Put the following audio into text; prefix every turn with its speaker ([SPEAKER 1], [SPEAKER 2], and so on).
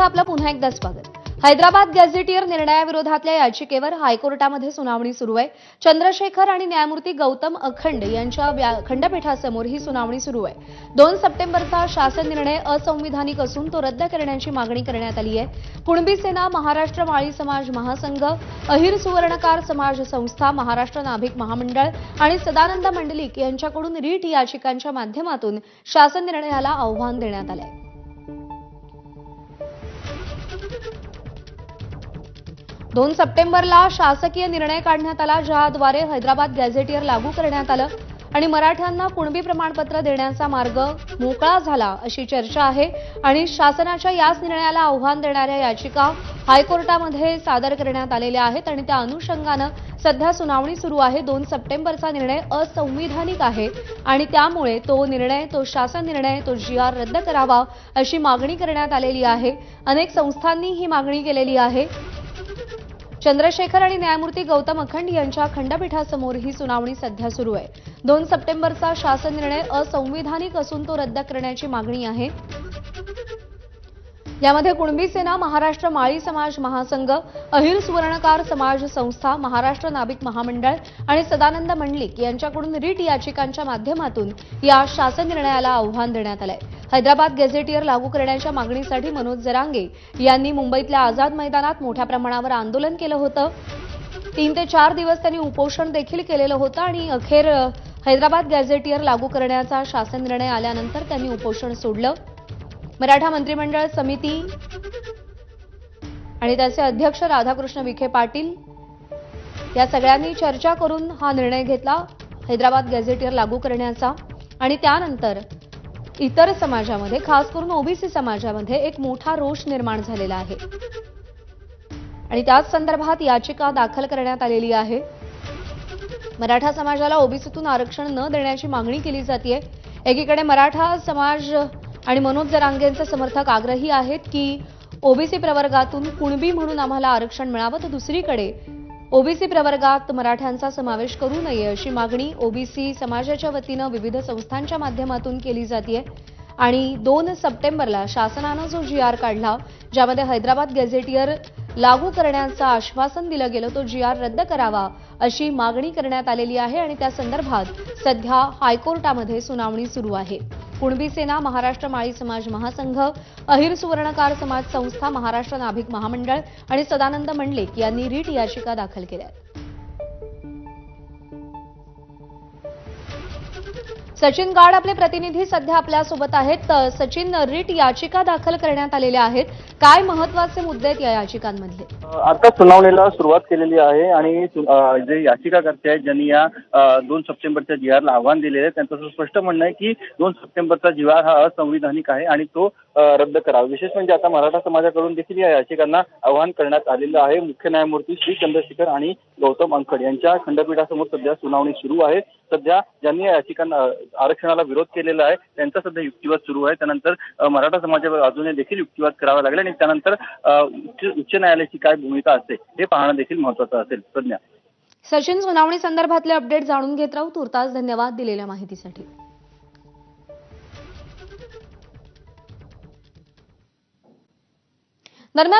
[SPEAKER 1] मध्ये आपलं पुन्हा एकदा स्वागत. हैदराबाद गॅझेटियर निर्णयाविरोधातल्या याचिकेवर हायकोर्टामध्ये सुनावणी सुरू आहे. चंद्रशेखर आणि न्यायमूर्ती गौतम अखंड यांच्या खंडपीठासमोर ही सुनावणी सुरू आहे. दोन सप्टेंबरचा शासन निर्णय असंविधानिक असून तो रद्द करण्याची मागणी करण्यात आली आहे. कुणबी सेना महाराष्ट्र माळी समाज महासंघ अहिर सुवर्णकार समाज संस्था महाराष्ट्र नाभिक महामंडळ आणि सदानंद मंडलिक यांच्याकडून रीट याचिकांच्या माध्यमातून शासन निर्णयाला आव्हान देण्यात आलंय. दोन सप्टेंबरला शासकीय निर्णय काढण्यात आला ज्याद्वारे हैदराबाद गॅझेटियर लागू करण्यात आलं आणि मराठ्यांना कुणबी प्रमाणपत्र देण्याचा मार्ग मोकळा झाला अशी चर्चा आहे. आणि शासनाच्या याच निर्णयाला आव्हान देणाऱ्या याचिका हायकोर्टामध्ये सादर करण्यात आलेल्या आहेत आणि त्या अनुषंगानं सध्या सुनावणी सुरू आहे. दोन सप्टेंबरचा निर्णय असंविधानिक आहे आणि त्यामुळे तो निर्णय तो शासन निर्णय तो जी आर रद्द करावा अशी मागणी करण्यात आलेली आहे. अनेक संस्थांनी ही मागणी केलेली आहे. चंद्रशेखर आणि न्यायमूर्ती गौतम अखंड यांच्या खंडपीठासमोर ही सुनावणी सध्या सुरू आहे. दोन सप्टेंबरचा शासन निर्णय असंविधानिक असून तो रद्द करण्याची मागणी आहे. यामध्ये कुणबी सेना महाराष्ट्र माळी समाज महासंघ अहिर सुवर्णकार समाज संस्था महाराष्ट्र नाभिक महामंडळ आणि सदानंद मंडलिक यांच्याकडून रीट याचिकांच्या माध्यमातून या शासन निर्णयाला आव्हान देण्यात आलंय. हैदराबाद गेझेटियर लागू करण्याच्या मागणीसाठी मनोज जरांगे यांनी मुंबईतल्या आझाद मैदानात मोठ्या प्रमाणावर आंदोलन केलं होतं. तीन ते चार दिवस त्यांनी उपोषण देखील केलेलं होतं आणि अखेर हैदराबाद गॅझेटियर लागू करण्याचा शासन निर्णय आल्यानंतर त्यांनी उपोषण सोडलं. मराठा मंत्रिमंडळ समिती आणि त्याचे अध्यक्ष राधाकृष्ण विखे पाटील या सगळ्यांनी चर्चा करून हा निर्णय घेतला हैदराबाद गॅझेटियर लागू करण्याचा. आणि त्यानंतर इतर समाजामध्ये खास करून ओबीसी समाजामध्ये एक मोठा रोष निर्माण झालेला आहे. आणि त्याच संदर्भात याचिका दाखल करण्यात आलेली आहे. मराठा समाजाला ओबीसीतून आरक्षण न देण्याची मागणी केली जाते एकीकडे मराठा समाज आणि मनोज जरांगेंचे समर्थक आग्रही आहेत की ओबीसी प्रवर्गातून कुणबी म्हणून आम्हाला आरक्षण मिळावं तर दुसरीकडे ओबीसी प्रवर्गात मराठ्यांचा समावेश करू नये अशी मागणी ओबीसी समाजाच्या वतीनं विविध संस्थांच्या माध्यमातून केली जाते आणि दोन सप्टेंबरला शासनानं जो जी आर काढला ज्यामध्ये हैदराबाद गॅझेटियर लागू करण्याचं आश्वासन दिलं गेलं तो जी आर रद्द करावा अशी मागणी करण्यात आलेली आहे. आणि त्या संदर्भात सध्या हायकोर्टामध्ये सुनावणी सुरू आहे. कुणबी सेना महाराष्ट्र माळी समाज महासंघ अहिर सुवर्णकार समाज संस्था महाराष्ट्र नाभिक महामंडळ आणि सदानंद मंडलिक यांनी रीट याचिका दाखल केल्या आहेत. सचिन गाड आपले प्रतिनिधी सध्या आपल्यासोबत आहेत. सचिन रीट याचिका दाखल करण्यात आलेल्या आहेत. काय महत्त्वाचे मुद्दे आहेत या याचिकांमधले?
[SPEAKER 2] आता सुनावणीला सुरुवात केलेली आहे आणि जे याचिकाकर्ते आहेत ज्यांनी या दोन सप्टेंबरच्या जी आव्हान दिलेलं आहे त्यांचं स्पष्ट म्हणणं आहे की दोन सप्टेंबरचा जी आर हा असंविधानिक आहे आणि तो रद्द करावा. विशेष म्हणजे आता मराठा समाजाकडून देखील या याचिकांना आव्हान करण्यात आलेलं आहे. मुख्य न्यायमूर्ती श्री चंद्रशेखर आणि गौतम अंखड यांच्या खंडपीठासमोर सध्या सुनावणी सुरू आहे. सध्या ज्यांनी या याचिकांना आरक्षणाला विरोध केलेला आहे त्यांचा सध्या युक्तिवाद सुरू आहे. त्यानंतर मराठा समाजावर अजूनही देखील युक्तिवाद करावा लागेल आणि त्यानंतर उच्च उच्च न्यायालयाची काय भूमिका असते हे पाहणं देखील महत्वाचं असेल. प्रज्ञा.
[SPEAKER 1] सचिन सुनावणी संदर्भातले अपडेट जाणून घेत राहू. तुर्तास धन्यवाद दिलेल्या माहितीसाठी. दरम्यान